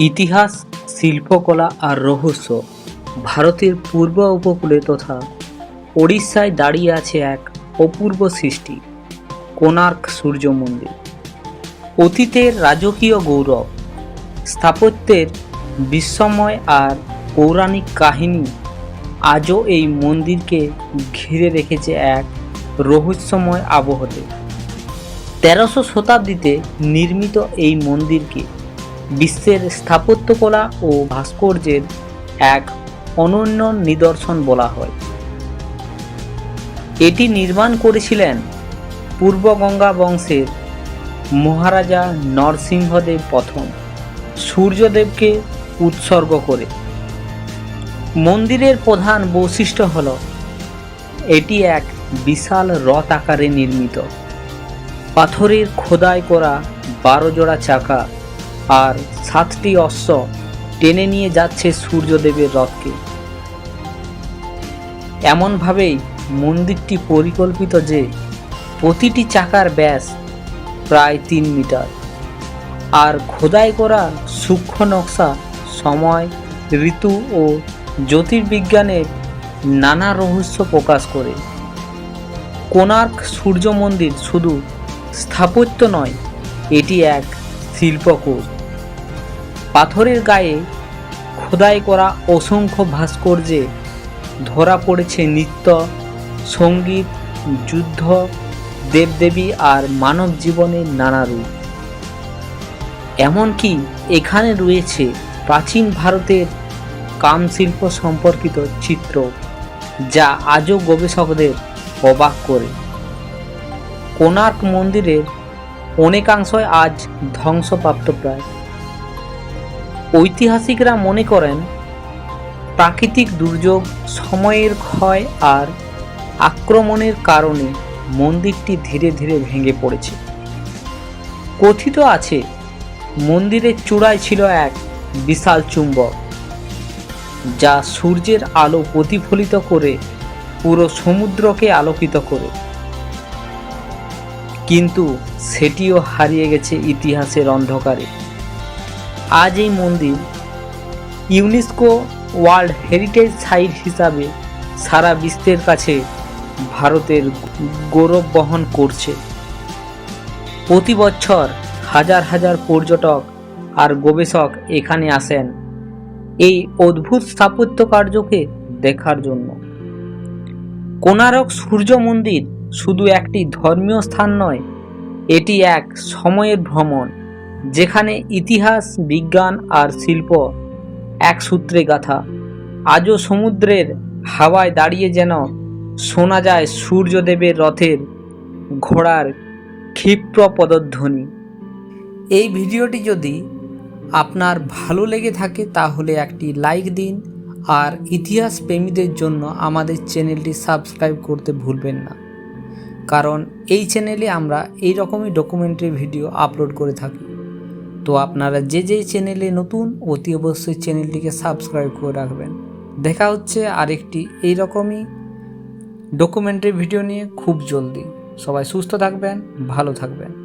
ইতিহাস, শিল্পকলা আর রহস্য ভারতের পূর্ব উপকূলে তথা ওড়িশায় দাঁড়িয়ে আছে এক অপূর্ব সৃষ্টি, কোণার্ক সূর্য মন্দির। অতীতের রাজকীয় গৌরব, স্থাপত্যের বিস্ময় আর পৌরাণিক কাহিনী আজও এই মন্দিরকে ঘিরে রেখেছে এক রহস্যময় আবহতে তেরোশো শতাব্দীতে নির্মিত এই মন্দিরকে বিশ্বের স্থাপত্যকলা ও ভাস্কর্যের এক অনন্য নিদর্শন বলা হয়। এটি নির্মাণ করেছিলেন পূর্বগঙ্গা বংশের মহারাজা নরসিংহদেব প্রথম। সূর্যদেবকে উৎসর্গ করে। মন্দিরের প্রধান বৈশিষ্ট্য হল, এটি এক বিশাল রথ আকারে নির্মিত। পাথরের খোদাই করা বারো জোড়া চাকা আর সাতটি অশ্ব টেনে নিয়ে যাচ্ছে সূর্যদেবের রথকে। এমনভাবেই মন্দিরটি পরিকল্পিত যে প্রতিটি চাকার ব্যাস প্রায় তিন মিটার। আর খোদাই করা সূক্ষ্ম নকশা সময়, ঋতু ও জ্যোতির্বিজ্ঞানের নানা রহস্য প্রকাশ করে। কোণার্ক সূর্য মন্দির শুধু স্থাপত্য নয়, এটি এক শিল্পকোষ। পাথরের গায়ে খোদাই করা অসংখ্য ভাস্কর্যে ধরা পড়েছে নৃত্য, সংগীত, যুদ্ধ, দেবদেবী আর মানব জীবনের নানা রূপ। এমনকি এখানে রয়েছে প্রাচীন ভারতের কামশিল্প সম্পর্কিত চিত্র, যা আজও গবেষকদের অবাক করে। কোণার্ক মন্দিরের অনেকাংশই আজ ধ্বংসপ্রাপ্তপ্রায় ঐতিহাসিকরা মনে করেন, প্রাকৃতিক দুর্যোগ সময়ের ক্ষয় আর আক্রমণের কারণে মন্দিরটি ধীরে ধীরে ভেঙে পড়েছে। কথিত আছে, মন্দিরের চূড়ায় ছিল এক বিশাল চুম্বক, যা সূর্যের আলো প্রতিফলিত করে পুরো সমুদ্রকে আলোকিত করে। কিন্তু সেটিও হারিয়ে গেছে ইতিহাসের অন্ধকারে। আজ এই মন্দির ইউনেস্কো ওয়ার্ল্ড হেরিটেজ সাইট হিসাবে সারা বিশ্বের কাছে ভারতের গৌরব বহন করছে। প্রতি বছর হাজার হাজার পর্যটক আর গবেষক এখানে আসেন এই অদ্ভুত স্থাপত্য কার্যকে দেখার জন্য। কোণারক সূর্য মন্দির শুধু একটি ধর্মীয় স্থান নয়, এটি এক সময়ের ভ্রমণ। যেখানে ইতিহাস, বিজ্ঞান আর শিল্প এক সূত্রে গাথা। আজও সমুদ্রের হাওয়ায় দাঁড়িয়ে যেন শোনা যায় সূর্যদেবের রথের ঘোড়ার ক্ষিপ্র পদধ্বনি। এই ভিডিওটি যদি আপনার ভালো লেগে থাকে, তাহলে একটি লাইক দিন আর ইতিহাস প্রেমীদের জন্য আমাদের চ্যানেলটি সাবস্ক্রাইব করতে ভুলবেন না। কারণ এই চ্যানেলে আমরা এই রকমই ডকুমেন্টারি ভিডিও আপলোড করে থাকি। তো আপনারা যে যেই চ্যানেলে নতুন, অতি অবশ্যই চ্যানেলটিকে সাবস্ক্রাইব করে রাখবেন। দেখা হচ্ছে আরেকটি এই রকমই ডকুমেন্টারি ভিডিও নিয়ে খুব জলদি। সবাই সুস্থ থাকবেন, ভালো থাকবেন।